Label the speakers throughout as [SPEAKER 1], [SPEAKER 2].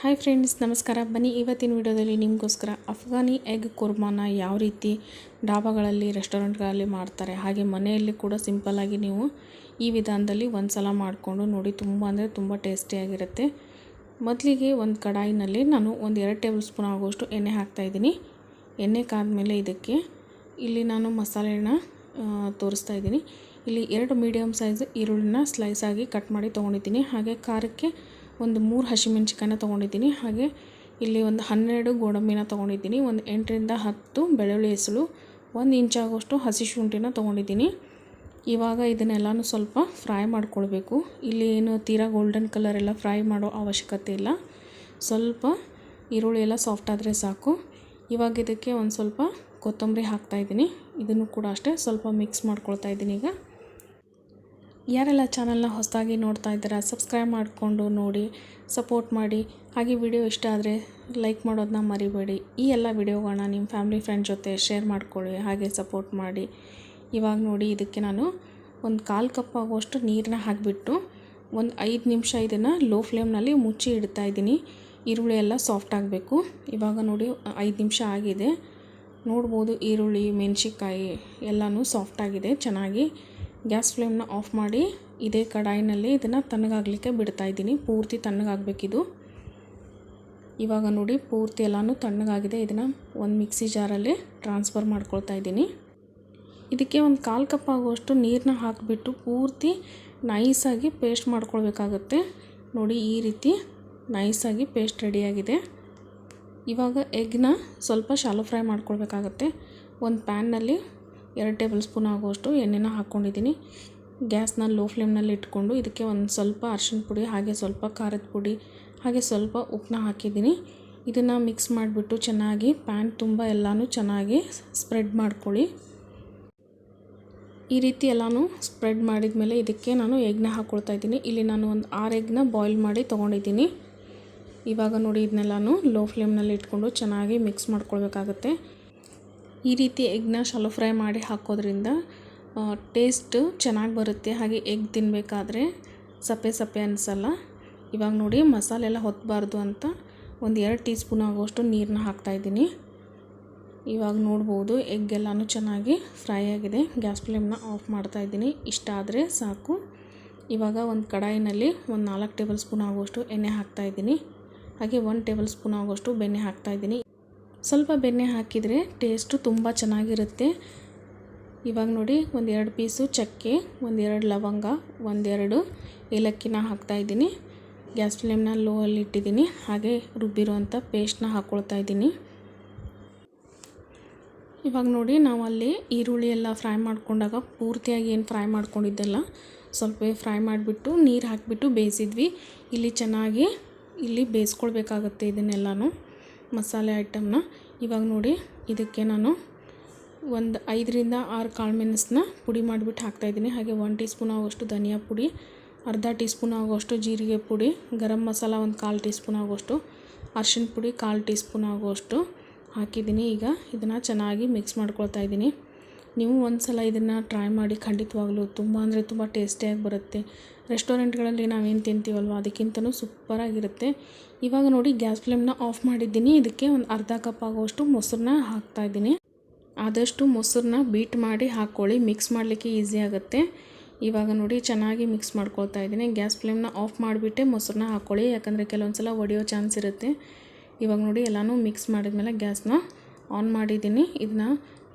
[SPEAKER 1] Hi friends, ನಮಸ್ಕಾರ. ಬನ್ನಿ, ಇವತ್ತಿನ ವಿಡಿಯೋದಲ್ಲಿ ನಿಮಗೋಸ್ಕರ ಅಫ್ಘಾನಿ ಎಗ್ ಕುರ್ಮಾನ ಯಾವ ರೀತಿ ಡಾಬಾಗಳಲ್ಲಿ, ರೆಸ್ಟೋರೆಂಟ್ಗಳಲ್ಲಿ ಮಾಡ್ತಾರೆ? ಹಾಗೆ ಮನೆಯಲ್ಲಿ ಕೂಡ ಸಿಂಪಲ್ಲಾಗಿ ನೀವು ಈ ವಿಧಾನದಲ್ಲಿ ಒಂದು ಸಲ ಮಾಡಿಕೊಂಡು ನೋಡಿ. ತುಂಬ ಅಂದರೆ ತುಂಬ ಟೇಸ್ಟಿಯಾಗಿರುತ್ತೆ ಮೊದಲಿಗೆ ಒಂದು ಕಡಾಯಿನಲ್ಲಿ ನಾನು ಒಂದು ಎರಡು ಟೇಬಲ್ ಸ್ಪೂನ್ ಆಗುವಷ್ಟು ಎಣ್ಣೆ ಹಾಕ್ತಾಯಿದ್ದೀನಿ ಎಣ್ಣೆ ಕಾದ್ಮೇಲೆ ಇದಕ್ಕೆ ಇಲ್ಲಿ ನಾನು ಮಸಾಲೆನ ತೋರಿಸ್ತಾ ಇದ್ದೀನಿ. ಇಲ್ಲಿ ಎರಡು ಮೀಡಿಯಮ್ ಸೈಜ್ ಈರುಳ್ಳಿನ ಸ್ಲೈಸಾಗಿ ಕಟ್ ಮಾಡಿ ತೊಗೊಂಡಿದ್ದೀನಿ. ಹಾಗೆ ಖಾರಕ್ಕೆ ಒಂದು ಮೂರು ಹಸಿಮೆಣ್ಸಿಕಾಯನ್ನ ತೊಗೊಂಡಿದ್ದೀನಿ. ಹಾಗೆ ಇಲ್ಲಿ ಒಂದು ಹನ್ನೆರಡು ಗೋಡಂಬಿನ ತೊಗೊಂಡಿದ್ದೀನಿ. ಒಂದು ಎಂಟರಿಂದ ಹತ್ತು ಬೆಳ್ಳುಳ್ಳಿ ಹೆಸಳು, ಒಂದು ಇಂಚಾಗುವಷ್ಟು ಹಸಿ ಶುಂಠಿನ ತೊಗೊಂಡಿದ್ದೀನಿ. ಇವಾಗ ಇದನ್ನೆಲ್ಲನೂ ಸ್ವಲ್ಪ ಫ್ರೈ ಮಾಡ್ಕೊಳ್ಬೇಕು. ಇಲ್ಲಿ ಏನು ತೀರಾ ಗೋಲ್ಡನ್ ಕಲರ್ ಎಲ್ಲ ಫ್ರೈ ಮಾಡೋ ಅವಶ್ಯಕತೆ ಇಲ್ಲ. ಸ್ವಲ್ಪ ಈರುಳ್ಳಿ ಎಲ್ಲ ಸಾಫ್ಟ್ ಆದರೆ ಸಾಕು. ಇವಾಗ ಇದಕ್ಕೆ ಒಂದು ಸ್ವಲ್ಪ ಕೊತ್ತಂಬರಿ ಹಾಕ್ತಾಯಿದ್ದೀನಿ ಇದನ್ನು ಕೂಡ ಅಷ್ಟೇ ಸ್ವಲ್ಪ ಮಿಕ್ಸ್ ಮಾಡ್ಕೊಳ್ತಾ ಇದ್ದೀನಿ ಈಗ. ಯಾರೆಲ್ಲ ಚಾನಲ್ನ ಹೊಸದಾಗಿ ನೋಡ್ತಾ ಇದ್ದೀರಾ, ಸಬ್ಸ್ಕ್ರೈಬ್ ಮಾಡಿಕೊಂಡು ನೋಡಿ, ಸಪೋರ್ಟ್ ಮಾಡಿ. ಹಾಗೆ ವಿಡಿಯೋ ಇಷ್ಟ ಆದರೆ ಲೈಕ್ ಮಾಡೋದನ್ನ ಮರಿಬೇಡಿ. ಈ ಎಲ್ಲ ವಿಡಿಯೋಗಳನ್ನ ನಿಮ್ಮ ಫ್ಯಾಮಿಲಿ ಫ್ರೆಂಡ್ ಜೊತೆ ಶೇರ್ ಮಾಡ್ಕೊಳ್ಳಿ, ಹಾಗೆ ಸಪೋರ್ಟ್ ಮಾಡಿ. ಇವಾಗ ನೋಡಿ, ಇದಕ್ಕೆ ನಾನು ಒಂದು ಕಾಲು ಕಪ್ ಆಗುವಷ್ಟು ನೀರನ್ನ ಹಾಕಿಬಿಟ್ಟು ಒಂದು ಐದು ನಿಮಿಷ ಇದನ್ನು ಲೋ ಫ್ಲೇಮ್ನಲ್ಲಿ ಮುಚ್ಚಿ ಇಡ್ತಾ ಇದ್ದೀನಿ. ಈರುಳ್ಳಿ ಎಲ್ಲ ಸಾಫ್ಟ್ ಆಗಬೇಕು. ಇವಾಗ ನೋಡಿ, ಐದು ನಿಮಿಷ ಆಗಿದೆ. ನೋಡ್ಬೋದು ಈರುಳ್ಳಿ, ಮೆಣಸಿನ್ಕಾಯಿ ಎಲ್ಲನೂ ಸಾಫ್ಟಾಗಿದೆ ಚೆನ್ನಾಗಿ. ಗ್ಯಾಸ್ ಫ್ಲೇಮ್ನ ಆಫ್ ಮಾಡಿ ಇದೇ ಕಡಾಯಿನಲ್ಲಿ ಇದನ್ನು ತಣ್ಣಗಾಗಲಿಕ್ಕೆ ಬಿಡ್ತಾ ಇದ್ದೀನಿ. ಪೂರ್ತಿ ತಣ್ಣಗಾಗಬೇಕಿದು. ಇವಾಗ ನೋಡಿ, ಪೂರ್ತಿ ಎಲ್ಲನೂ ತಣ್ಣಗಾಗಿದೆ. ಇದನ್ನು ಒಂದು ಮಿಕ್ಸಿ ಜಾರಲ್ಲಿ ಟ್ರಾನ್ಸ್ಫರ್ ಮಾಡ್ಕೊಳ್ತಾ ಇದ್ದೀನಿ. ಇದಕ್ಕೆ ಒಂದು ಕಾಲು ಕಪ್ ಆಗುವಷ್ಟು ನೀರನ್ನ ಹಾಕಿಬಿಟ್ಟು ಪೂರ್ತಿ ನೈಸಾಗಿ ಪೇಸ್ಟ್ ಮಾಡ್ಕೊಳ್ಬೇಕಾಗತ್ತೆ. ನೋಡಿ, ಈ ರೀತಿ ನೈಸಾಗಿ ಪೇಸ್ಟ್ ರೆಡಿಯಾಗಿದೆ. ಇವಾಗ ಎಗ್ನ ಸ್ವಲ್ಪ ಶಾಲೋ ಫ್ರೈ ಮಾಡ್ಕೊಳ್ಬೇಕಾಗತ್ತೆ. ಒಂದು ಪ್ಯಾನ್ನಲ್ಲಿ ಎರಡು ಟೇಬಲ್ ಸ್ಪೂನ್ ಆಗುವಷ್ಟು ಎಣ್ಣೆನ ಹಾಕ್ಕೊಂಡಿದ್ದೀನಿ. ಗ್ಯಾಸ್ನ ಲೋ ಫ್ಲೇಮ್ನಲ್ಲಿ ಇಟ್ಕೊಂಡು ಇದಕ್ಕೆ ಒಂದು ಸ್ವಲ್ಪ ಅರ್ಶಿಣ ಪುಡಿ, ಹಾಗೆ ಸ್ವಲ್ಪ ಖಾರದ ಪುಡಿ, ಹಾಗೆ ಸ್ವಲ್ಪ ಉಪ್ಪನ್ನ ಹಾಕಿದ್ದೀನಿ. ಇದನ್ನು ಮಿಕ್ಸ್ ಮಾಡಿಬಿಟ್ಟು ಚೆನ್ನಾಗಿ ಪ್ಯಾನ್ ತುಂಬ ಎಲ್ಲನೂ ಚೆನ್ನಾಗಿ ಸ್ಪ್ರೆಡ್ ಮಾಡ್ಕೊಳ್ಳಿ. ಈ ರೀತಿ ಎಲ್ಲನೂ ಸ್ಪ್ರೆಡ್ ಮಾಡಿದ ಮೇಲೆ ಇದಕ್ಕೆ ನಾನು ಎಗ್ನ ಹಾಕ್ಕೊಳ್ತಾ ಇದ್ದೀನಿ. ಇಲ್ಲಿ ನಾನು ಒಂದು ಆರು ಎಗ್ನ ಬಾಯ್ಲ್ ಮಾಡಿ ತೊಗೊಂಡಿದ್ದೀನಿ. ಇವಾಗ ನೋಡಿ ಇದನ್ನೆಲ್ಲನೂ ಲೋ ಫ್ಲೇಮ್ನಲ್ಲಿ ಇಟ್ಕೊಂಡು ಚೆನ್ನಾಗಿ ಮಿಕ್ಸ್ ಮಾಡ್ಕೊಳ್ಬೇಕಾಗತ್ತೆ. ಈ ರೀತಿ ಎಗ್ನ ಶಾಲೋ ಫ್ರೈ ಮಾಡಿ ಹಾಕೋದ್ರಿಂದ ಟೇಸ್ಟ್ ಚೆನ್ನಾಗಿ ಬರುತ್ತೆ. ಹಾಗೆ ಎಗ್ ತಿನ್ನಬೇಕಾದ್ರೆ ಸಪ್ಪೆ ಸಪ್ಪೆ ಅನಿಸಲ್ಲ. ಇವಾಗ ನೋಡಿ ಮಸಾಲೆ ಎಲ್ಲ ಹೊತ್ತಬಾರ್ದು ಅಂತ ಒಂದು ಎರಡು ಟೀ ಸ್ಪೂನ್ ಆಗುವಷ್ಟು ನೀರನ್ನ ಹಾಕ್ತಾಯಿದ್ದೀನಿ ಇವಾಗ ನೋಡ್ಬೋದು ಎಗ್ ಎಲ್ಲನೂ ಚೆನ್ನಾಗಿ ಫ್ರೈ ಆಗಿದೆ. ಗ್ಯಾಸ್ ಫ್ಲೇಮ್ನ ಆಫ್ ಮಾಡ್ತಾಯಿದ್ದೀನಿ ಇಷ್ಟ ಆದರೆ ಸಾಕು. ಇವಾಗ ಒಂದು ಕಡಾಯಿನಲ್ಲಿ ಒಂದು ನಾಲ್ಕು ಟೇಬಲ್ ಸ್ಪೂನ್ ಆಗುವಷ್ಟು ಎಣ್ಣೆ ಹಾಕ್ತಾಯಿದ್ದೀನಿ ಹಾಗೆ ಒಂದು ಟೇಬಲ್ ಸ್ಪೂನ್ ಆಗುವಷ್ಟು ಬೆಣ್ಣೆ ಹಾಕ್ತಾಯಿದ್ದೀನಿ ಸ್ವಲ್ಪ ಬೆಣ್ಣೆ ಹಾಕಿದರೆ ಟೇಸ್ಟು ತುಂಬ ಚೆನ್ನಾಗಿರುತ್ತೆ. ಇವಾಗ ನೋಡಿ, ಒಂದೆರಡು ಪೀಸು ಚಕ್ಕೆ, ಒಂದೆರಡು ಲವಂಗ, ಒಂದೆರಡು ಏಲಕ್ಕಿನ ಹಾಕ್ತಾಯಿದ್ದೀನಿ ಗ್ಯಾಸ್ ಫ್ಲೇಮ್ನ ಲೋ ಅಲ್ಲಿ ಇಟ್ಟಿದ್ದೀನಿ. ಹಾಗೆ ರುಬ್ಬಿರೋವಂಥ ಪೇಸ್ಟ್ನ ಹಾಕ್ಕೊಳ್ತಾ ಇದ್ದೀನಿ. ಇವಾಗ ನೋಡಿ ನಾವು ಅಲ್ಲಿ ಈರುಳ್ಳಿ ಎಲ್ಲ ಫ್ರೈ ಮಾಡ್ಕೊಂಡಾಗ ಪೂರ್ತಿಯಾಗಿ ಏನು ಫ್ರೈ ಮಾಡ್ಕೊಂಡಿದ್ದೆಲ್ಲ, ಸ್ವಲ್ಪ ಫ್ರೈ ಮಾಡಿಬಿಟ್ಟು ನೀರು ಹಾಕಿಬಿಟ್ಟು ಬೇಯಿಸಿದ್ವಿ. ಇಲ್ಲಿ ಚೆನ್ನಾಗಿ ಇಲ್ಲಿ ಬೇಯಿಸ್ಕೊಳ್ಬೇಕಾಗತ್ತೆ ಇದನ್ನೆಲ್ಲನೂ. ಮಸಾಲೆ ಐಟಮ್ನ ಇವಾಗ ನೋಡಿ ಇದಕ್ಕೆ ನಾನು ಒಂದು ಐದರಿಂದ ಆರು ಕಾಳು ಮೆಣಸನ್ನ ಪುಡಿ ಮಾಡಿಬಿಟ್ಟು ಹಾಕ್ತಾಯಿದ್ದೀನಿ ಹಾಗೆ ಒನ್ ಟೀ ಸ್ಪೂನ್ ಆಗುವಷ್ಟು ಧನಿಯಾ ಪುಡಿ, ಅರ್ಧ ಟೀ ಸ್ಪೂನ್ ಆಗುವಷ್ಟು ಜೀರಿಗೆ ಪುಡಿ, ಗರಂ ಮಸಾಲ ಒಂದು ಕಾಲು ಟೀ ಸ್ಪೂನ್ ಆಗುವಷ್ಟು ಅರ್ಶಿಣ ಪುಡಿ ಕಾಲು ಟೀ ಸ್ಪೂನ್ ಆಗುವಷ್ಟು ಹಾಕಿದ್ದೀನಿ. ಈಗ ಇದನ್ನು ಚೆನ್ನಾಗಿ ಮಿಕ್ಸ್ ಮಾಡ್ಕೊಳ್ತಾ ಇದ್ದೀನಿ. ನೀವು ಒಂದು ಸಲ ಇದನ್ನು ಟ್ರೈ ಮಾಡಿ ಖಂಡಿತವಾಗ್ಲೂ ತುಂಬ ಅಂದರೆ ತುಂಬ ಟೇಸ್ಟಿಯಾಗಿ ಬರುತ್ತೆ. ರೆಸ್ಟೋರೆಂಟ್ಗಳಲ್ಲಿ ನಾವೇನು ತಿಂತೀವಲ್ವ? ಅದಕ್ಕಿಂತಲೂ ಸೂಪರಾಗಿರುತ್ತೆ ಇವಾಗ ನೋಡಿ ಗ್ಯಾಸ್ ಫ್ಲೇಮ್ನ ಆಫ್ ಮಾಡಿದ್ದೀನಿ. ಇದಕ್ಕೆ ಒಂದು ಅರ್ಧ ಕಪ್ ಆಗುವಷ್ಟು ಮೊಸರನ್ನ ಹಾಕ್ತಾಯಿದ್ದೀನಿ ಆದಷ್ಟು ಮೊಸರನ್ನ ಬೀಟ್ ಮಾಡಿ ಹಾಕ್ಕೊಳ್ಳಿ ಮಿಕ್ಸ್ ಮಾಡಲಿಕ್ಕೆ ಈಸಿ ಆಗುತ್ತೆ. ಇವಾಗ ನೋಡಿ, ಚೆನ್ನಾಗಿ ಮಿಕ್ಸ್ ಮಾಡ್ಕೊಳ್ತಾ ಇದ್ದೀನಿ. ಗ್ಯಾಸ್ ಫ್ಲೇಮ್ನ ಆಫ್ ಮಾಡಿಬಿಟ್ಟೆ ಮೊಸರನ್ನ ಹಾಕ್ಕೊಳ್ಳಿ ಯಾಕಂದರೆ ಕೆಲವೊಂದು ಸಲ ಒಡೆಯೋ ಚಾನ್ಸ್ ಇರುತ್ತೆ. ಇವಾಗ ನೋಡಿ, ಎಲ್ಲನೂ ಮಿಕ್ಸ್ ಮಾಡಿದ್ಮೇಲೆ ಗ್ಯಾಸ್ನ ಆನ್ ಮಾಡಿದ್ದೀನಿ. ಇದನ್ನ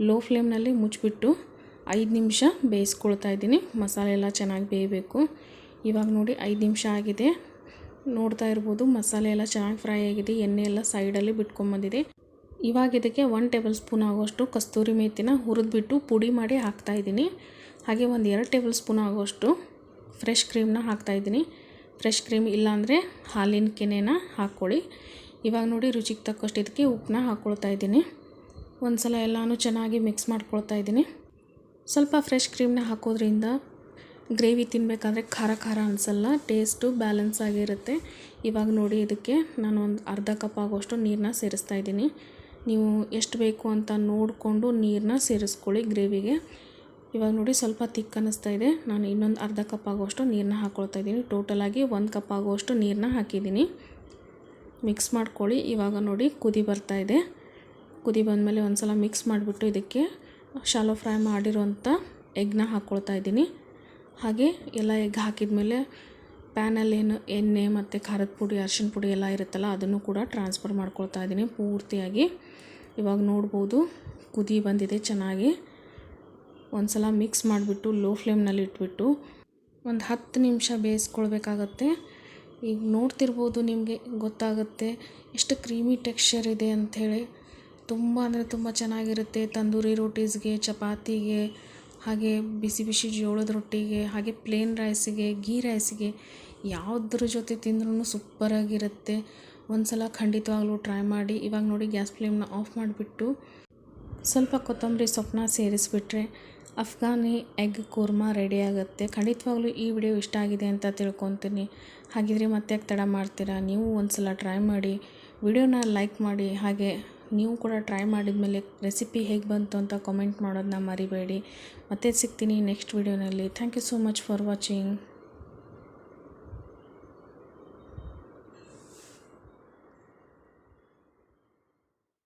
[SPEAKER 1] ಲೋ ಫ್ಲೇಮ್ನಲ್ಲಿ ಮುಚ್ಚಿಬಿಟ್ಟು ಐದು ನಿಮಿಷ ಬೇಯಿಸ್ಕೊಳ್ತಾ ಇದ್ದೀನಿ. ಮಸಾಲೆ ಎಲ್ಲ ಚೆನ್ನಾಗಿ ಬೇಯಬೇಕು. ಇವಾಗ ನೋಡಿ ಐದು ನಿಮಿಷ ಆಗಿದೆ. ನೋಡ್ತಾ ಇರ್ಬೋದು ಮಸಾಲೆ ಎಲ್ಲ ಚೆನ್ನಾಗಿ ಫ್ರೈ ಆಗಿದೆ. ಎಣ್ಣೆ ಎಲ್ಲ ಸೈಡಲ್ಲಿ ಬಿಟ್ಕೊಂಬಂದಿದೆ ಇವಾಗ ಇದಕ್ಕೆ ಒನ್ ಟೇಬಲ್ ಸ್ಪೂನ್ ಆಗೋಷ್ಟು ಕಸ್ತೂರಿ ಮೇಥಿನ ಹುರಿದ್ಬಿಟ್ಟು ಪುಡಿ ಮಾಡಿ ಹಾಕ್ತಾಯಿದ್ದೀನಿ ಹಾಗೆ ಒಂದು ಎರಡು ಟೇಬಲ್ ಸ್ಪೂನ್ ಆಗೋಷ್ಟು ಫ್ರೆಶ್ ಕ್ರೀಮ್ನ ಹಾಕ್ತಾಯಿದ್ದೀನಿ ಫ್ರೆಶ್ ಕ್ರೀಮ್ ಇಲ್ಲಾಂದರೆ ಹಾಲಿನ ಕೆನೆನ ಹಾಕ್ಕೊಳ್ಳಿ. ಇವಾಗ ನೋಡಿ ರುಚಿಗೆ ತಕ್ಕಷ್ಟು ಇದಕ್ಕೆ ಉಪ್ಪನ್ನ ಹಾಕ್ಕೊಳ್ತಾ ಇದ್ದೀನಿ. ಒಂದು ಸಲ ಎಲ್ಲನೂ ಚೆನ್ನಾಗಿ ಮಿಕ್ಸ್ ಮಾಡ್ಕೊಳ್ತಾ ಇದ್ದೀನಿ. ಸ್ವಲ್ಪ ಫ್ರೆಶ್ ಕ್ರೀಮ್ನ ಹಾಕೋದ್ರಿಂದ ಗ್ರೇವಿ ತಿನ್ನಬೇಕಾದ್ರೆ ಖಾರ ಖಾರ ಅನಿಸಲ್ಲ ಟೇಸ್ಟು ಬ್ಯಾಲೆನ್ಸ್ ಆಗಿರುತ್ತೆ. ಇವಾಗ ನೋಡಿ ಇದಕ್ಕೆ ನಾನು ಒಂದು ಅರ್ಧ ಕಪ್ ಆಗೋಷ್ಟು ನೀರನ್ನ ಸೇರಿಸ್ತಾ ಇದ್ದೀನಿ. ನೀವು ಎಷ್ಟು ಬೇಕು ಅಂತ ನೋಡಿಕೊಂಡು ನೀರನ್ನ ಸೇರಿಸ್ಕೊಳ್ಳಿ ಗ್ರೇವಿಗೆ ಇವಾಗ ನೋಡಿ ಸ್ವಲ್ಪ ತಿಕ್ ಅನ್ನಿಸ್ತಾ ಇದೆ. ನಾನು ಇನ್ನೊಂದು ಅರ್ಧ ಕಪ್ ಆಗುವಷ್ಟು ನೀರನ್ನ ಹಾಕ್ಕೊಳ್ತಾ ಇದ್ದೀನಿ. ಟೋಟಲಾಗಿ ಒಂದು ಕಪ್ ಆಗುವಷ್ಟು ನೀರನ್ನ ಹಾಕಿದ್ದೀನಿ. ಮಿಕ್ಸ್ ಮಾಡ್ಕೊಳ್ಳಿ. ಇವಾಗ ನೋಡಿ ಕುದಿ ಬರ್ತಾ ಇದೆ. ಕುದಿ ಬಂದಮೇಲೆ ಒಂದು ಸಲ ಮಿಕ್ಸ್ ಮಾಡಿಬಿಟ್ಟು ಇದಕ್ಕೆ ಶಾಲೋ ಫ್ರೈ ಮಾಡಿರೋಂಥ ಎಗ್ನ ಹಾಕ್ಕೊಳ್ತಾ ಇದ್ದೀನಿ. ಹಾಗೆ ಎಲ್ಲ ಎಗ್ ಹಾಕಿದ್ಮೇಲೆ ಪ್ಯಾನಲ್ಲೇನು ಎಣ್ಣೆ ಮತ್ತು ಖಾರದ ಪುಡಿ, ಅರಿಶಿನ ಪುಡಿ ಎಲ್ಲ ಇರುತ್ತಲ್ಲ, ಅದನ್ನು ಕೂಡ ಟ್ರಾನ್ಸ್ಫರ್ ಮಾಡ್ಕೊಳ್ತಾ ಇದ್ದೀನಿ ಪೂರ್ತಿಯಾಗಿ. ಇವಾಗ ನೋಡ್ಬೋದು, ಕುದಿ ಬಂದಿದೆ ಚೆನ್ನಾಗಿ. ಒಂದು ಸಲ ಮಿಕ್ಸ್ ಮಾಡಿಬಿಟ್ಟು ಲೋ ಫ್ಲೇಮ್ನಲ್ಲಿ ಇಟ್ಬಿಟ್ಟು ಒಂದು ಹತ್ತು ನಿಮಿಷ ಬೇಯಿಸ್ಕೊಳ್ಬೇಕಾಗತ್ತೆ. ಈಗ ನೋಡ್ತಿರ್ಬೋದು ನಿಮಗೆ ಗೊತ್ತಾಗುತ್ತೆ, ಎಷ್ಟು ಕ್ರೀಮಿ ಟೆಕ್ಸ್ಚರ್ ಇದೆ ಅಂಥೇಳಿ. ತುಂಬ ಅಂದರೆ ತುಂಬ ಚೆನ್ನಾಗಿರುತ್ತೆ ತಂದೂರಿ ರೋಟೀಸ್ಗೆ, ಚಪಾತಿಗೆ, ಹಾಗೆ ಬಿಸಿ ಬಿಸಿ ಜೋಳದ ರೊಟ್ಟಿಗೆ, ಹಾಗೆ ಪ್ಲೇನ್ ರೈಸಿಗೆ ಗೀ ರೈಸಿಗೆ ಯಾವುದ್ರ ಜೊತೆ ತಿಂದ್ರೂ ಸೂಪರಾಗಿರುತ್ತೆ ಒಂದು ಸಲ ಖಂಡಿತವಾಗ್ಲೂ ಟ್ರೈ ಮಾಡಿ. ಇವಾಗ ನೋಡಿ ಗ್ಯಾಸ್ ಫ್ಲೇಮ್ನ ಆಫ್ ಮಾಡಿಬಿಟ್ಟು ಸ್ವಲ್ಪ ಕೊತ್ತಂಬರಿ ಸೊಪ್ಪನ್ನ ಸೇರಿಸ್ಬಿಟ್ರೆ ಅಫ್ಘಾನಿ ಎಗ್ ಕೂರ್ಮಾ ರೆಡಿ ಆಗುತ್ತೆ. ಖಂಡಿತವಾಗ್ಲೂ ಈ ವಿಡಿಯೋ ಇಷ್ಟ ಆಗಿದೆ ಅಂತ ತಿಳ್ಕೊತೀನಿ. ಹಾಗಿದ್ರೆ ಮತ್ತೆ ತಡ ಮಾಡ್ತೀರಾ? ನೀವು ಒಂದು ಸಲ ಟ್ರೈ ಮಾಡಿ. ವಿಡಿಯೋನ ಲೈಕ್ ಮಾಡಿ. ಹಾಗೆ ನೀವು ಕೂಡ ಟ್ರೈ ಮಾಡಿದ ಮೇಲೆ ರೆಸಿಪಿ ಹೇಗೆ ಬಂತು ಅಂತ ಕಾಮೆಂಟ್ ಮಾಡೋದನ್ನ ಮರಿಬೇಡಿ. ಮತ್ತೆ ಸಿಗ್ತೀನಿ next ವೀಡಿಯೋನಲ್ಲಿ thank you so much for watching